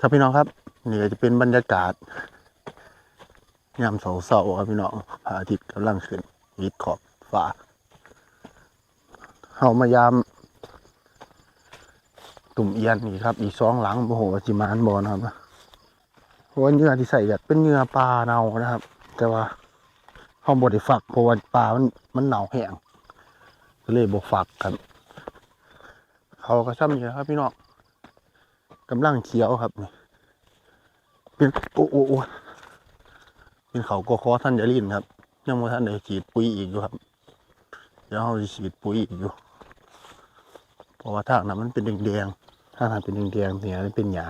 ครับพี่น้องครับนี่ก็จะเป็นบรรยากาศยามเสาๆครับพี่น้องพระอาทิตย์กำลังขึ้นยิดขอบฟ้าเฮามายาม ตุ่มเอียนนี่ครับ อีกสองหลังโอ้โหจิมานบอนะครับเพราะว่าเหงื่อที่ใส่แบบเป็นเหงื่อปลาเน่านะครับ แต่ว่าห้องบไดฝักเพราะว่าปลามันมันเน่าแห้งก็เลยบกฝักครับเขาก็ซ้ำอยู่ครับพี่น้อง กำลังเขียวครับนี่เป็นโอ้โอ้โอ้เป็นเขากอคอท่านยาลินครับยังไม่ท่านได้ฉีดปุ๋ยอีกอยู่ครับเดี๋ยวเขาจะฉีดปุ๋ยอีกอยู่เพราะว่าทางนั้นมันเป็นแดงๆทางนั้นเป็นแดงๆเนี่ยมันเป็นหญ้า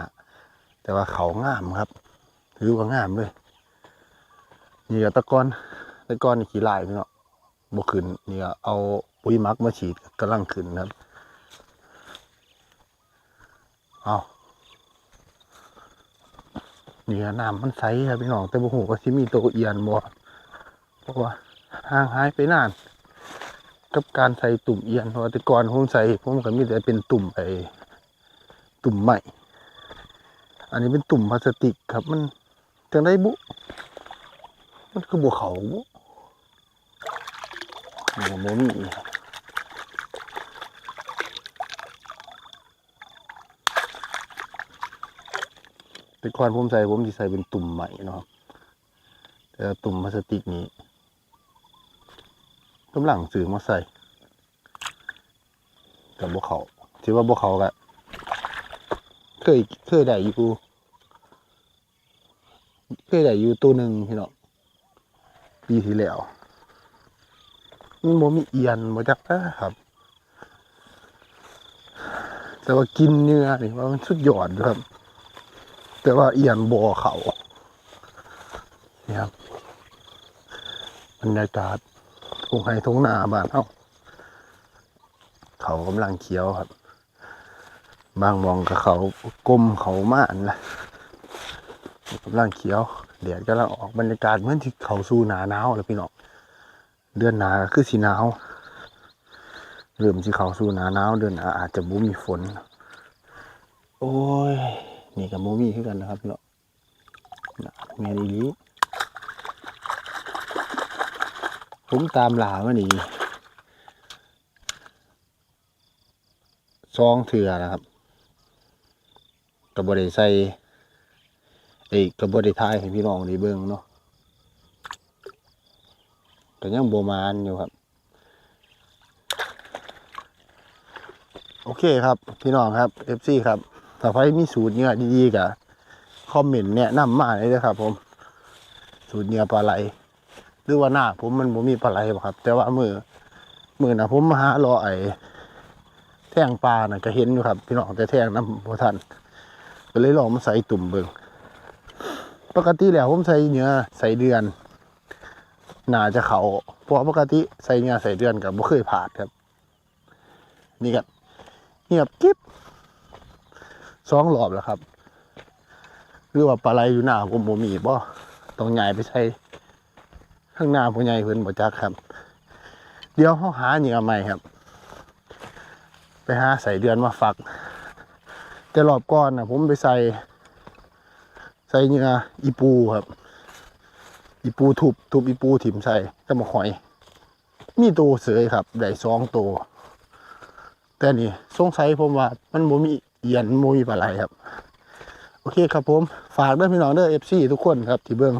แต่ว่าเขางามครับถือว่างามเลยนี่ก็ตะกอนตะกอนนี่ขี้ลายพี่เนาะบขึ้นนี่ก็เอาปุ๋ยมักมาฉีดกำลังขึ้นครับเอา นี่น้ำมันใสครับพี่น้องแต่บ่ฮู้ว่าสิมีตัวเอียนบ่เพราะว่าห่างหายไปนาน กับการใส่ตุ่มเอียนเพราะว่าแต่ก่อนผมใส่ผมก็มีแต่เป็นตุ่มไอ้ตุ่มใหม่อันนี้เป็นตุ่มพลาสติกครับ มันจังได้บุ มันคือบัวเขาบุโอ้โมมี แต่ก่อนผมใส่ผมจะใส่เป็นตุ่มใหม่เนาะแต่ตุ่มพลาสติกนี้กำลังซื้อมาใส่กับบัวเขาที่ว่าบัวเขาก็เคยเคยได้อยู่เคยได้อยู่ตัวหนึ่งพี่น้องปีที่แล้วมันบ่มีเอียนบ่จักนะครับ แต่ว่ากินเนื้อนี่ว่ามันสุดยอดอยู่ครับ แต่ว่าเอียนบ่อเขานี่ครับบรรยากาศทุ่งไห้ทุ่งนาบ้านเฮาเขากำลังเคี้ยวครับ บางมองกับเขากลมเขาม่านละกำลังเคี้ยวแดดกำลังออกบรรยากาศเหมือนที่เขาสู่หนาหนาวเลยพี่น้องเดือนหนาคือสีหนาวเริ่มที่เขาสู่หนาหนาวเดือนหนาอาจจะบุ้มีฝน โอ้ย นี่กับโมมี่คือกันนะครับพี่น้องน่ะแม่นอีหลีผมตามหลามานี่ซองเถื่อนะครับกับบริใส่ไอ้กับบริทายให้พี่น้องด้เบิ่งเนาะก็ยังโบมานอยู่ครับ โอเคครับ พี่น้องครับ FC ครับ ถ้าใครมีสูตรเนื้อดีๆกับคอมเมนต์แนะนำมาเลยนะครับ ผม สูตรเนื้อปลาไหลหรือว่าหน้า ผมมันบ่มีปลาไหลบ่ครับ แต่ว่ามือมือนะผมมาหารอไอ้แท่งปลาน่ะก็เห็นอยู่ครับ พี่น้องแต่แท่งน้ำพทันก็เลยลองมาใส่ตุ่มเบิงปกติแล้วผมใส่เนื้อใส่เดือนน่าจะเขาเพราะปกติใส่เนื้อใส่เดือนกับบ่เคยผ่านครับ นี่ครับเงียบกิ๊บ สองรอบแล้วครับ หรือว่าปลาไหลอยู่หน้าผมบ่มีบ่ต้องใหญ่ไปใส่ข้างหน้าผู้ใหญ่เพิ่นบ่จักครับ เดี๋ยวเฮาหาเหยื่อใหม่ครับ ไปหาใส่เดือนมาฝัก แต่รอบก่อนนะผมไปใส่ ใส่เหงื่ออีปูครับ อีปูทุบทุบอีปูถิ่มใส่ก็มาหอย มีตัวเสยครับได้สองตัวแต่นี่สงสัยผมว่ามันโมมี เอียนมุยปลาไหลครับ โอเคครับผม ฝากด้วยพี่น้องเด้อเอฟซีทุกคนครับ ที่เบื้อง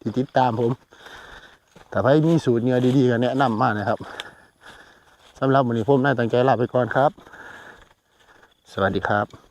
ที่ติดตามผมแต่ให้มีสูตรเหงื่อดีๆกันแนะนำมากนะครับสำหรับวันนี้ผมนายตั้งใจลาไปก่อนครับ สวัสดีครับ